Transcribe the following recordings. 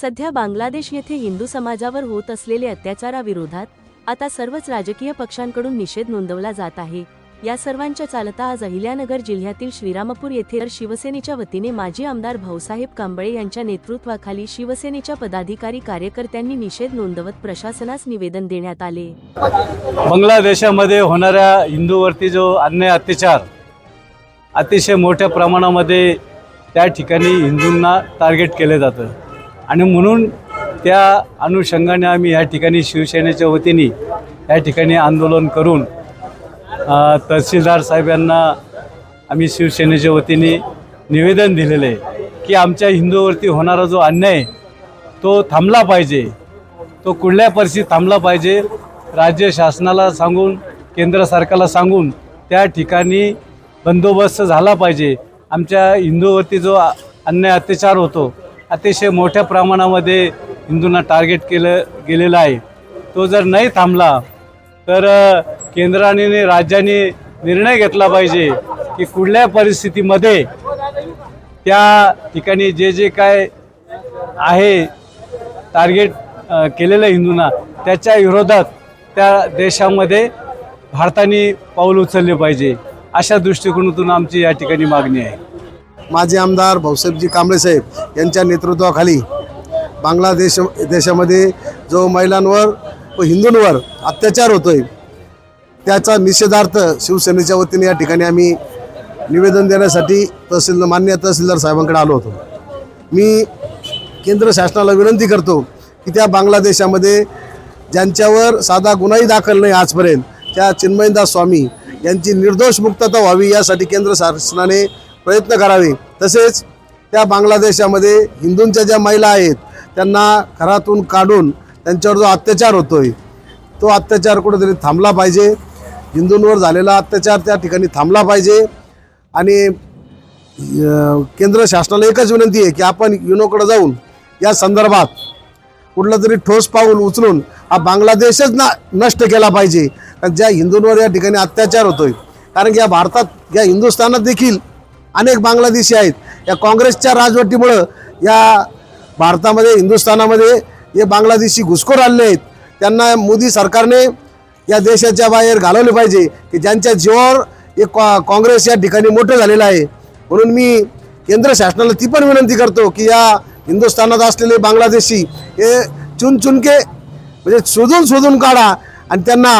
सध्या बांगलादेश येथे हिंदू समाजावर होत असलेले अत्याचाराविरोधात आता सर्वच राजकीय पक्षांकडून निषेध नोंदवला जात आहे. या सर्वांच्या चालता आज अहिल्यानगर जिल्ह्यातील श्रीरामपूर येथे तर शिवसेनेच्या वतीने माजी आमदार भाऊसाहेब कांबळे यांच्या नेतृत्वाखाली शिवसेनेच्या पदाधिकारी कार्यकर्त्यांनी निषेध नोंदवत प्रशासनास निवेदन देण्यात आले. बांगलादेशामध्ये होणाऱ्या हिंदूवरती जो अन्याय अत्याचार अतिशय मोठ्या प्रमाणामध्ये त्या ठिकाणी हिंदूंना टार्गेट केलं जातं. आणि म्हणून त्या अनुषंगाने आम्ही या ठिकाणी शिवसेनेच्या वतीने या ठिकाणी आंदोलन करून तहसीलदार साहेब यांना आम्ही शिवसेनेच्या वतीने निवेदन दिलेलं आहे की आमच्या हिंदूवरती होणारा जो अन्याय तो थांबला पाहिजे. तो कुठल्या परिस्थितीत थांबला पाहिजे राज्य शासनाला सांगून केंद्र सरकारला सांगून त्या ठिकाणी बंदोबस्त झाला पाहिजे. आमच्या हिंदूवरती जो अन्याय अत्याचार होतो अतिशय मोठ्या प्रमाणामध्ये हिंदूंना टार्गेट केलं गेलेलं आहे. तो जर नाही थांबला तर केंद्राने राज्याने निर्णय घेतला पाहिजे की कुठल्या परिस्थितीमध्ये त्या ठिकाणी जे जे काय आहे टार्गेट केलेलं हिंदूंना त्याच्या विरोधात त्या देशामध्ये भारताने पाऊल उचलले पाहिजे. अशा दृष्टिकोनातून आमची या ठिकाणी मागणी आहे. माजी आमदार भाऊसाहेबजी कांबळे साहेब यांच्या नेतृत्वाखाली बांगलादेश देशामध्ये जो महिलांवर व हिंदूंवर अत्याचार होतो आहे त्याचा निषेधार्थ शिवसेनेच्या वतीने या ठिकाणी आम्ही निवेदन देण्यासाठी तहसील मान्य तहसीलदार साहेबांकडे आलो होतो. मी केंद्र शासनाला विनंती करतो की त्या बांगलादेशामध्ये ज्यांच्यावर साधा गुन्हाही दाखल नाही आजपर्यंत त्या चिन्मयदास स्वामी यांची निर्दोष मुक्तता व्हावी यासाठी केंद्र शासनाने प्रयत्न करावे. तसेच त्या बांगलादेशामध्ये हिंदूंच्या ज्या महिला आहेत त्यांना घरातून काढून त्यांच्यावर जो अत्याचार होतोय तो अत्याचार कुठेतरी थांबला पाहिजे. हिंदूंवर झालेला अत्याचार त्या ठिकाणी थांबला पाहिजे. आणि केंद्र शासनाला एकच विनंती आहे की आपण युनोकडे जाऊन या संदर्भात कुठलं तरी ठोस पाऊल उचलून हा बांगलादेशच ना नष्ट केला पाहिजे. कारण ज्या हिंदूंवर या ठिकाणी अत्याचार होतोय कारण की या भारतात या हिंदुस्थानात देखील अनेक बांगलादेशी आहेत. या काँग्रेसच्या राजवटीमुळं या भारतामध्ये हिंदुस्थानामध्ये हे बांगलादेशी घुसखोर आलेले आहेत. त्यांना मोदी सरकारने या देशाच्या बाहेर घालवले पाहिजे की ज्यांच्या जीवावर हे कॉ काँग्रेस या ठिकाणी मोठं झालेलं आहे. म्हणून मी केंद्र शासनाला ती पण विनंती करतो की या हिंदुस्थानात असलेले बांगलादेशी हे चुनचुनके म्हणजे शोधून शोधून काढा आणि त्यांना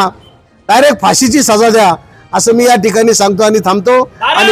डायरेक्ट फाशीची सजा द्या असं मी या ठिकाणी सांगतो आणि थांबतो. आणि